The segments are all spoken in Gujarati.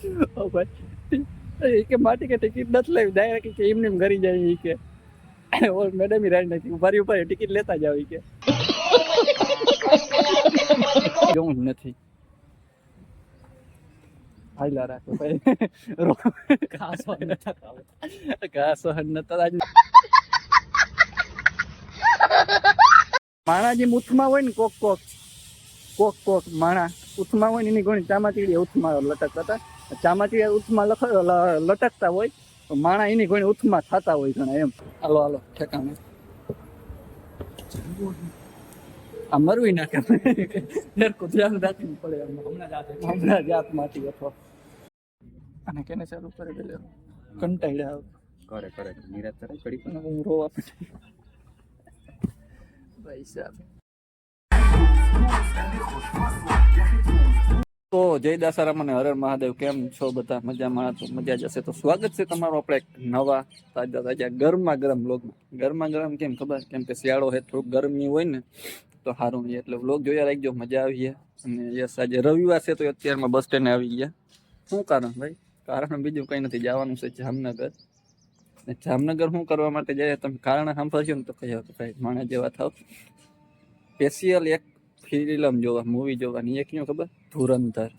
ઓ ભાઈ એ કે માટી કે ટિકિટ નથી લેવી. ડાયરેક્ટ કે એમને એમ ઘરી જાય એ કે. ઓલ મેડમ ઈ રાઈ નાખી. ઉભારી ઉપર ટિકિટ લેતા જાવ કે. જોવું જ નથી. હાઈલા રાખો ભાઈ. ઘાસ નતા ઘાસ નતા માણા માણાજી ઉથમાં હોય ને કોક કોક. કોક કોક માણા. ઉથમાં હોય ને એની ઘણી ચામાચીડી ઉથમાં લટકતા હતા. ચામાચીડી ઉથમાં લટકતા હોય માણા એની કોઈ ઉથમાં થતા હોય ઘણા એમ. હાલો હાલો ઠેકાણે. આ મરવી નાખે. ધ્યાન રાખવું પડે. હમણાં જાતમાંથી અથવા. અને કેને ચાલુ કરે કંટાળી કંટાળ્યા કરે કરે. નિરાત કરે કડી પણ હું રોવા આપે ભાઈ સાહેબ. તો જય દાસારામ અને હરર મહાદેવ. કેમ છો બધા? મજામાં? તો મજા જશે તો સ્વાગત છે તમારું આપણે એક નવા તાજા તાજા ગરમા ગરમ વ્લોગમાં. ગરમા ગરમ કેમ ખબર? કેમ કે શિયાળો છે થોડુંક ગરમી હોય ને, તો સારું નહીં એટલે વ્લોગ જોયા રાખજો, મજા આવી અને યસ, આજે રવિવાર છે તો અત્યારમાં બસ સ્ટેન્ડ આવી ગયા. શું કારણ ભાઈ? કારણ બીજું કંઈ નથી. જવાનું છે જામનગર. જામનગર શું કરવા માટે જાય? તમે કારણ સાંભળશો ને તો કહ્યું કે ભાઈ માણસ જેવા થાવ. સ્પેશિયલ એક ફિલ્મ જોવા મૂવી જોવાની એક કયું ખબર? ધુરંધર.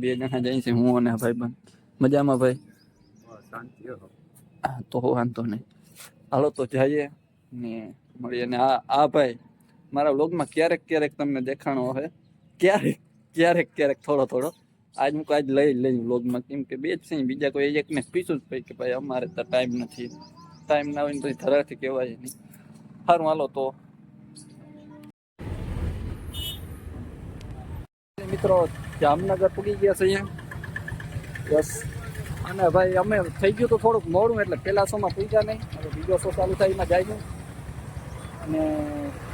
બે જણા જાય છે, હું અને ભાઈ બંધ મજામાં ભાઈ? તો વાંધો નહીં. હાલો, તો જઈએ ને મળીએ. ને આ આ ભાઈ, મારા વ્લોગમાં ક્યારેક ક્યારેક તમને દેખાણો હોય ક્યારેક ક્યારેક ક્યારેક, થોડો થોડો. આજ હું આજ લઈ લઈ વ્લોગમાં, કેમ કે બે જ છે, બીજા કોઈ એકને પીછું જ ભાઈ કે ભાઈ અમારે તો ટાઈમ નથી. ટાઈમ ના હોય તો ધરાથી કહેવાય નહીં. સારું હાલો, તો મિત્રો, જામનગર પૂગી ગયા છે અહીંયા. બસ. અને ભાઈ, અમે થઈ ગયું તો થોડુંક મોડું, એટલે પહેલા શોમાં પૂગ્યા નહીં. હવે બીજો શો ચાલુ થાય, એમાં જાય અને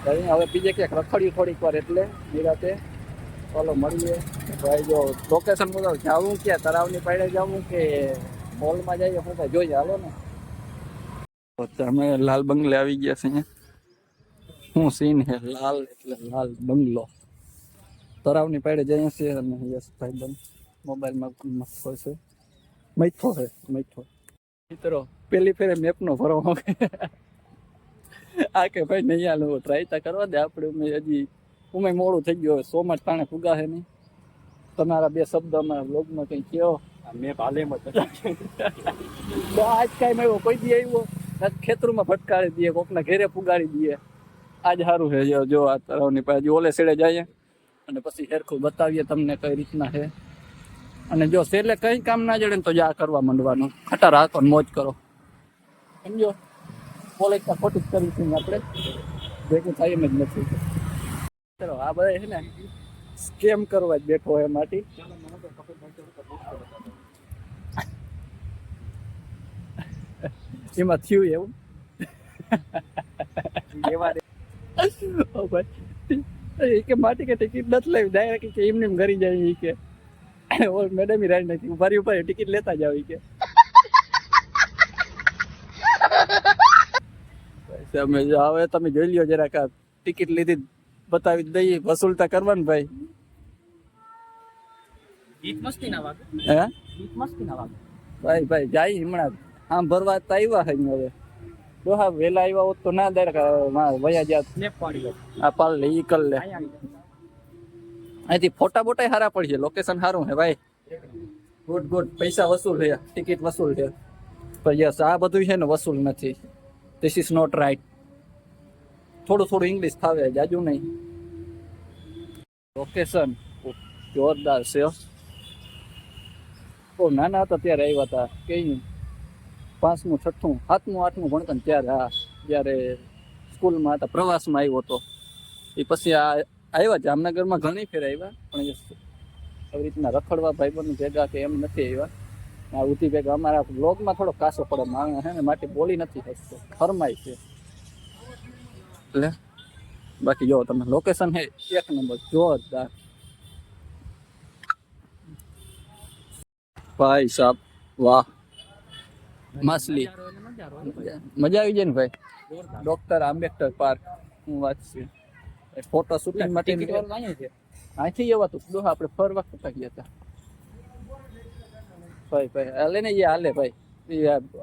ભાઈ, હવે બીજે ક્યાંક રખડ્યું થોડીક વાર એટલે નિરાતે. ચાલો, મળીએ. ભાઈ, જો લોકેશન મુજબ જાવું ક્યાં? તળાવની પાડે જાવું કે મોલમાં જઈએ? હું કાંઈ જોઈએ હાલો ને. અમે લાલ બંગલે આવી ગયા છે અહીંયા. શું સીન હે, લાલ એટલે લાલ બંગલો. તળાવની પાડે જઈએ છીએ અને યસ ભાઈ બન મોબાઈલમાં મસ્ત છે. મૈથો છે મૈથો. મિત્રો પેલી ફેરે મેપનો ભરો આ કે ભાઈ નહીં આલું ટ્રાય તા કરવા દે. આપણે ઉમે હજી ઉમે મોડું થઈ ગયું હવે. સોમાં ટાણે ફુગા છે નહીં. તમારા બે શબ્દ અમારા બ્લોગમાં કંઈ કહો મેપ હાલે જ આજ કાંઈ આવ્યો કોઈ દી આવ્યો ખેતરમાં ફટકારી દઈએ કોકના ઘેરે ફુગાડી દઈએ. આજ સારું છે. જો- જો આ તળાવની પાછી ઓલે સેડે જઈએ અને પછી હેરખું બતાવીએ તમને કઈ રીતના છે. અને જો છેલ્લે કઈ કામ ના જડે ને તો જા કરવા માંડવાનું. ખટા રાખો ને મોજ કરો. સમજો? કોલેજ તો ખોટી જ કરી છે આપણે. ભેગું થાય એમ જ નથી. ચલો આ બધા છે ને સ્કેમ કરવા જ બેઠો હોય માટી એમાં થયું એવું? એવા ભાઈ. એ કે માટી કે ટિકિટ નથી લેવી ડાયરેક્ટ કે એમને એમ ઘરી જાય કે. ઓલ મેડમ રાઈ નાખી ઉભારી ઉપર ટિકિટ લેતા જાવ કે. તમે જો હવે તમે જોઈ લ્યો જરાક ટિકિટ લીધી બતાવી દઈએ વસૂલતા કરવાનું ભાઈ. ભાઈ ભાઈ જાય હમણાં. આમ ભરવા તો આવ્યા હવે. જો હા વેલા આવ્યા હોત તો ના ડાયરેક્ટ વયા જાત. આ પાલ લે ઈ કર લે. અહીંથી ફોટા બોટા સારા પડશે લોકેશન સારું હે ભાઈ. ગુડ ગુડ પૈસા વસૂલ છે ટિકિટ વસૂલ છે. પણ યસ આ બધું છે ને વસૂલ નથી. ધીસ ઇઝ નોટ રાઈટ થોડું થોડું ઇંગ્લિશ ફાવે જાજુ નહીં. લોકેશન જોરદાર છે ઓ નાના હતા ત્યારે આવ્યા હતા કઈ પાંચમું, છઠ્ઠું, સાતમું, આઠમું ભણતા ને ત્યારે હા જ્યારે સ્કૂલમાં હતા, પ્રવાસમાં આવ્યો હતો. એ પછી આ આવ્યા જામનગરમાં ઘણી ફેર આવ્યા, પણ એ આવી રીતના રખડવા ભાઈબંધ ભેગા કે એમ નથી આવ્યા. આ ઉધી ભેગા, અમારા બ્લોગમાં થોડો કાસો પડે, માણસ હે ને માટે બોલી નથી શકતો ફરમાય છે. એટલે બાકી જો તમે લોકેશન હે એક નંબર, જોરદાર. ભાઈ સાહેબ વાહ. માછલી. મજા આવી જાય ને ભાઈ? ડોક્ટર આંબેડકર પાર્ક હું વાત છે. ફોટો શૂટિંગ માટે અહીંથી એવા તો. દોહા આપણે ફરવા કરતા ગયા હતા. ભાઈ ભાઈ હાલે ને એ હાલે ભાઈ. એ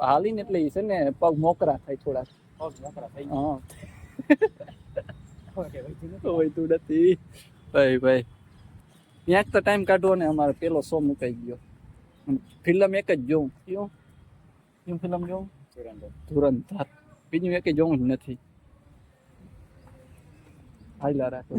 હાલીને એટલે એ છે ને પગ મોકરા થાય થોડા હા. હોય તું નથી. ભાઈ ભાઈ. ત્યાં તો ટાઈમ કાઢવો ને અમારો પેલો શો મુકાઈ ગયો. ફિલ્મ એક જ જોઉં. કયું? Yung film yung? Durandot. Durandot. Binyo kay Jong નથી હાલ રાખો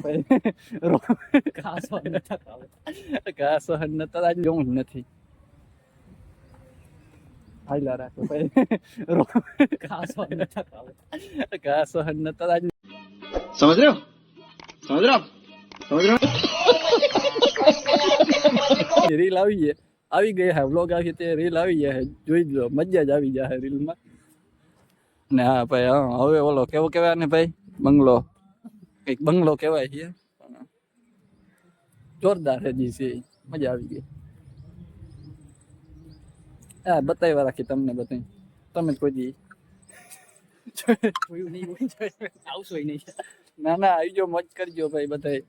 સમજ રહ્યો સમજ રહ્યો સમજ રહ્યો આવી ગયા હે વ્લોગ આવી તે રીલ આવી જાય જોઈ લો મજા જ આવી જાય રીલમાં ને હા ભાઈ, હા, હવે ઓલો કેવો કહેવાય ને ભાઈ, બંગલો? કંઈક બંગલો કહેવાય છે. જોરદાર હજી જી છે, મજા આવી ગઈ. હા, બતાવ્યા રાખી તમને બતાવી તમે કોઈ દી. આવશો નહીં ના ના, આવી જો મજ કરજો ભાઈ બધાય.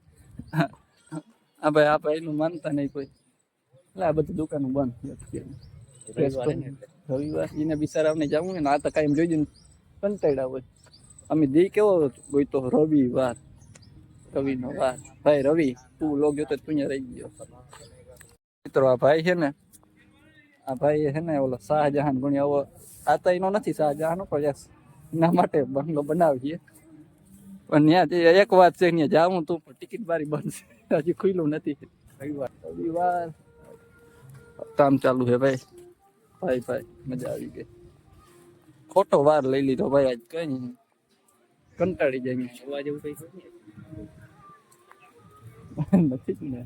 હા, ભાઈ, આ ભાઈ નું માનતા નહીં કોઈ. એટલે આ બધી દુકાનો બંધ. રવિવારે એને બિચારાને જવું ને આ તો કાંઈ જોઈ જોઈને કંટાળ્યા હોય. અમે દી કેવો હોય તો રવિવાર. રવિનો વાર. ભાઈ રવિ તું લોગ તો તું અહીંયા રહી ગયો. મિત્રો આ ભાઈ છે ને આ ભાઈ છે ને ઓલો શાહજહાન ગુણી આવો. આ તો એનો નથી શાહજહાન પણ એના માટે બંગલો બનાવીએ. પણ ત્યાં એક વાત છે ત્યાં જાવું તું પણ ટિકિટ બારી બંધ છે. હજી ખુલ્લું નથી. રવિવાર. રવિવાર. કામ ચાલુ છે ભાઈ. ભાઈ ભાઈ મજા આવી ગઈ. ખોટો વાર લઈ લીધો ભાઈ આજ કઈ નહીં. કંટાળી જાય જોવા જેવું કઈ નથી? ને.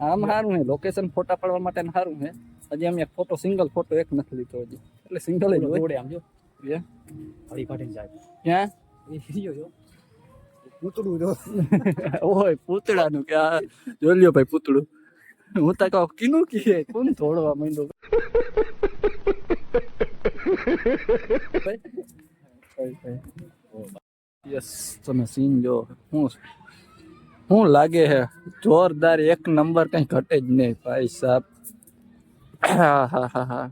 આમ સારું હે. લોકેશન ફોટા પાડવા માટે સારું હે. હજી અમે ફોટો સિંગલ ફોટો એક નથી લીધો હજી. એટલે સિંગલ જ હોય. આમ જો. હળી કાઢીને જાય. ક્યાં? પૂતળું જો. ઓય પૂતળાનું કે આ. જોઈ લ્યો ભાઈ પૂતળું. હું તો કહું કીનું કીએ કોણ થોડવા માંડ્યો? યસ, તમે સીન જો હું હું લાગે હે, જોરદાર એક નંબર કઈ ઘટે જ નહીં, ભાઈ સાહેબ હા હા હા હા.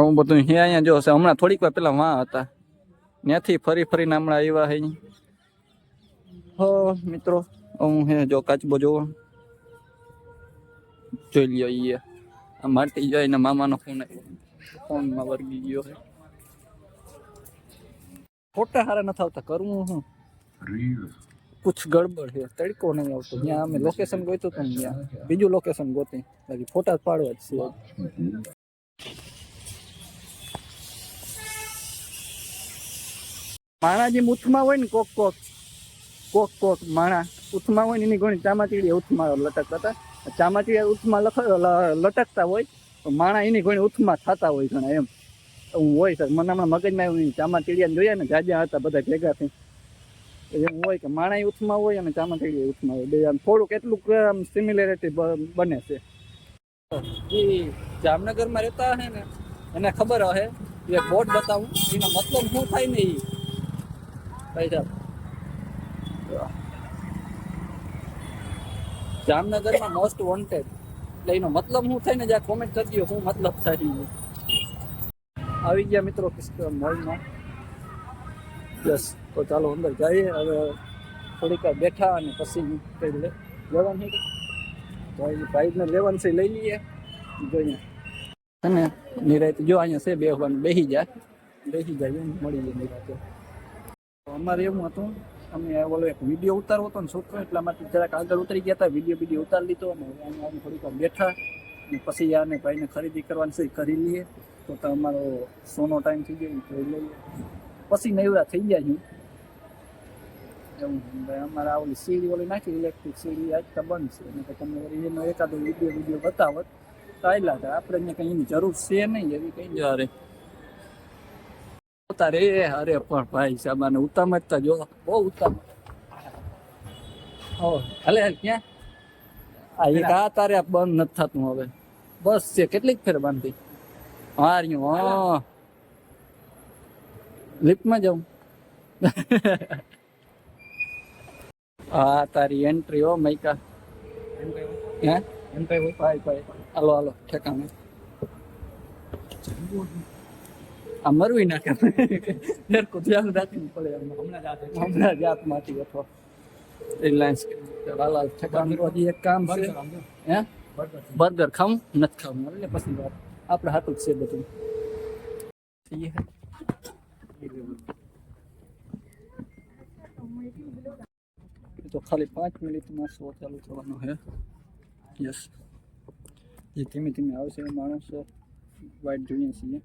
હું બધું હે અહીંયા જો હમણાં થોડીક વાર પેલા વાં હતા. ત્યાંથી ફરી, ફરીને હમણાં આવ્યા હે હો, મિત્રો. હું હે, જો કાચબો જોવો. જોઈ લ્યો ઈ આ માટી ને મામાનો ફોન ફોનમાં વર્ગી ગયો હે. ફોટા હારા નથી આવતા કરવું હું. કુછ ગડબડ છે તડકો નહીં આવતો. ત્યાં અમે લોકેશન ગોતું હતું ત્યાં. બીજું લોકેશન ગોતી. બાકી ફોટા પાડવા જ છે. માણાજી મૂથમાં હોય ને કોક કોક. કોક કોક માણા ઉથમાં હોય ને એની ઘણી ચામાચીડી ઉથમાં લટકતા હતા. ચામાચીડિયા ઉથમાં લખ લટકતા હોય તો માણા એની ઘણી ઉથમાં થતા હોય ઘણા એમ. હું હોય સર મને હમણાં મગજમાં આવ્યું ચામાચીડિયાને જોયા ને જાજા હતા બધા ભેગા થઈ એવું હોય કે માણા ઉથમાં હોય અને ચામાચીડી ઉથમાં હોય. બે આમ થોડુંક એટલું આમ સિમિલેરિટી બને છે. એ જામનગરમાં રહેતા હે ને, એને ખબર હે? એ બોટ બતાવું. એનો મતલબ શું થાય ને એ ભાઈ સાહેબ જામનગરમાં મોસ્ટ વોન્ટેડ એટલે એનો મતલબ હું થાય ને જ્યાં કોમેન્ટ કરી દો હું મતલબ થાય આવી ગયા મિત્રો મોલમાં યસ તો ચાલો અંદર જઈએ. હવે થોડીક બેઠા અને પછી કઈ લે લેવાનું છે. તો એ ભાઈને લેવાનું છે, લઈ લઈએ. જોઈએ અને નિરાયત, જો અહીંયા છે બેહવાનું બેસી જાય બેસી જાય મળી જાય નિરાયતે. અમારે એવું હતું અમે ઓલો એક વીડિયો ઉતારવો હતો ને છોકરો, એટલા માટે જરાક આગળ ઉતરી ગયા હતા. વીડિયો વીડિયો ઉતારી લીધો અને આવીને થોડીક વાર બેઠા. અને પછી આને ભાઈને ખરીદી કરવાની છે કરી લઈએ. તો તો અમારો સોનો ટાઈમ થઈ ગયો જોઈ લઈએ. પછી નવરા થઈ ગયા હું એવું અમારે આવી સીડી ઓલી નાખી ઇલેક્ટ્રિક સીડી, આજ તો બંધ છે. અને તમને એનો એકાદો વીડિયો વીડિયો બતાવત. તો આવેલા હતા. આપણે અહીંયા કંઈ એની જરૂર છે નહીં, એવી કંઈ જ તારે અરે પણ ભાઈ સાહેબ આને ઉતામળતા જો બહુ ઉતામ. ઓ હલે ક્યાં? આ એક આ તારે બંધ નથી થતું હવે. બસ છે કેટલીક ફેર બાંધી હાર્યું હા. લિફ્ટમાં જાઉં. હા તારી એન્ટ્રી હો મૈકા. હે? એમ કઈ ભાઈ ભાઈ. હાલો હાલો ઠેકાણે. મરવી નાખે ફેરકો ધ્યાન રાખવું પડે આમાં. હમણાં જ આ થઈ. હમણાં જાતમાંથી અથવા રિલાયન્સ હાલ હાલ ઠેકાણે હજી એક કામ છે. બર્ગર આમ જો. હે? બર્ગર. બર્ગર ખાવું? નથી ખાવું. એટલે પછી વાત. આપણે હાથું જ છે બધું. ઈ હે. એ તો ખાલી પાંચ મિનિટમાં શો ચાલુ થવાનો છે. યસ જે ધીમે ધીમે આવશે એ માણસો. વાઇટ જોઈએ છીએ.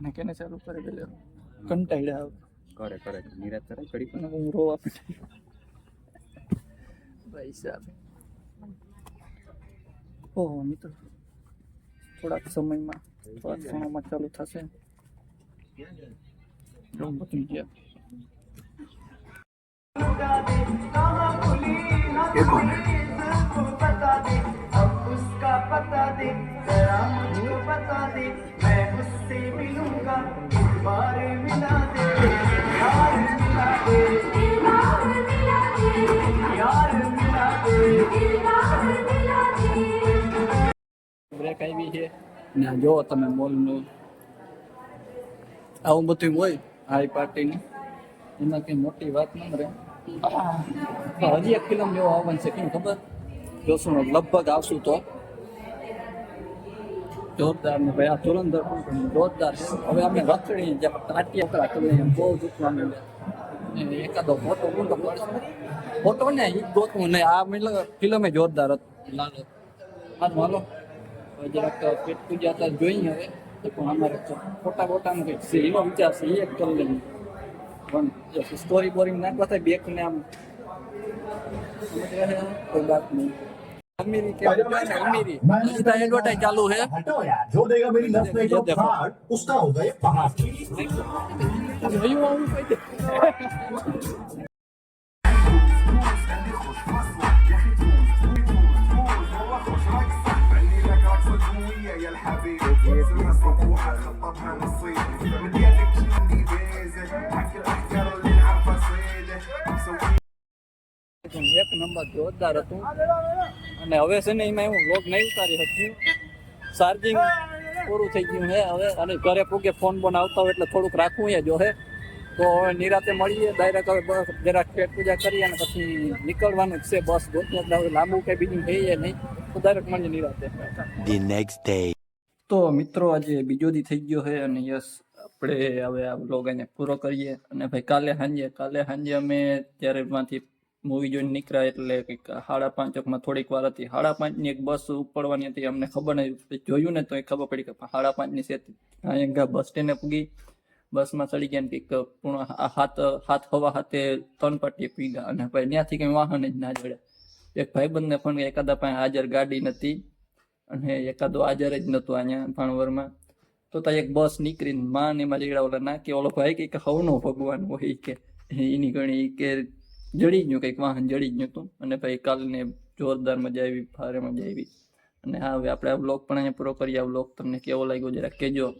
અને કેને ચાલુ કરે પેલે? કંટાળ્યા આવે કરે કરે. નિરાત કરે ઘડી પણ. હું રોવા પડે ભાઈ સાહેબ. ઓહો મિત્રો. થોડાક સમયમાં થોડાક સમયમાં ચાલુ થશે. એવું ગયા. છે बता બ્રેક આવી છે. ને જો તમે મોલનું આવું બધું હોય હાઈ પાર્ટીની. એમાં કંઈ મોટી વાત ન રહે. હજી એક ફિલ્મ જેવો આવવાનું છે, કેમ ખબર? જોશું લગભગ આવશું તો. જોરદાર ને ભાઈ, આ ધુરંધર પણ જોરદાર હવે અમે રખડી જે ટાટિયા કરા તમને બહુ દુખવા માંડ્યા ને એકાદો ફોટો ઊંડો પડશે. ફોટો ને એ ગોતવું નહીં. આ મતલબ ફિલ્મે જોરદાર હતી. લાલો હાલો હવે જરાક પેટ પૂજા હતા જોઈ હવે. તો પણ અમારે ફોટા બોટાનું કંઈક છે. એનો વિચાર છે. એ એક કરી લઈએ પણ સ્ટોરી બોરિંગ નાખવા થાય બેક ને આમ કોઈ વાત નહીં. અમીરી કેવાય ને અમીરી. હજી તો એડવર્ટાઇઝ ચાલુ છે. હટો યાર જો દેગા મેરી લેફ્ટ રાઈટ ઓફ કાર્ડ ઉસકા હોગા યે પહાડ જોયું આવું કઈ દે يا الحبيب سر الصبوحة خطبها نصيب એક નંબર જોરદાર હતું. અને હવે છે ને એમાં હું વ્લોગ નહીં ઉતારી શક્યું. ચાર્જિંગ પૂરું થઈ ગયું છે. હવે અને ઘરે પૂગે ફોન બોન આવતા હોય એટલે થોડુંક રાખવું એ જો હે. તો હવે નિરાતે મળીએ. ડાયરેક્ટ હવે બસ જરાક પેટ પૂજા કરીએ અને પછી નીકળવાનું જ છે બસ ગોતવા એટલે હવે લાંબુ કઈ બીજું થઈએ નહીં. તો ડાયરેક્ટ મળીએ નિરાતે. ધી નેક્સ્ટ ડે તો મિત્રો આજે બીજો દી થઈ ગયો છે અને યસ આપણે હવે આ બ્લોગ અહીંયા પૂરો કરીએ. અને ભાઈ કાલે સાંજે કાલે સાંજે અમે ત્યારે માંથી મૂવી જોઈને નીકળ્યા એટલે કંઈક સાડા પાંચકમાં થોડીક વાર હતી. સાડા પાંચની એક બસ ઉપડવાની હતી. અમને ખબર નહીં. જોયું ને તો એ ખબર પડી કે સાડા પાંચની છે અહીંયા બસ સ્ટેન્ડે પૂગી. બસમાં ચડી ગયા ને કંઈક પૂર્ણ હાથ હાથ હવા હાથે ત્રણ પટ્ટી પી ગયા અને ભાઈ ત્યાંથી કંઈ વાહન જ ના જોડે. એક ભાઈબંધને ફોન કર્યો, એકાદા પાસે હાજર ગાડી નથી અને એકાદો હાજર જ નહોતો અહીંયા ભાણવરમાં. તો ત્યાં એક બસ નીકળીને માં ને એમાં જેગડા ઓલા નાખી. ઓલો ભાઈ કે હવનો ભગવાન હોય કે. એની ઘણી કે જડી ગયું, કંઈક વાહન જડી ગયું હતું. અને ભાઈ કાલને જોરદાર મજા આવી, ભારે મજા આવી. અને હા, હવે આપણે આ બ્લોગ પણ અહીંયા પૂરો કરીએ. આ બ્લોગ તમને કેવો લાગ્યો જરા કહેજો.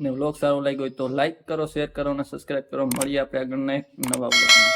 ને બ્લોગ સારો લાગ્યો હોય તો લાઈક કરો, શેર કરો અને સબસ્ક્રાઈબ કરો. મળીએ આપણે આગળના એક નવા બ્લોગમાં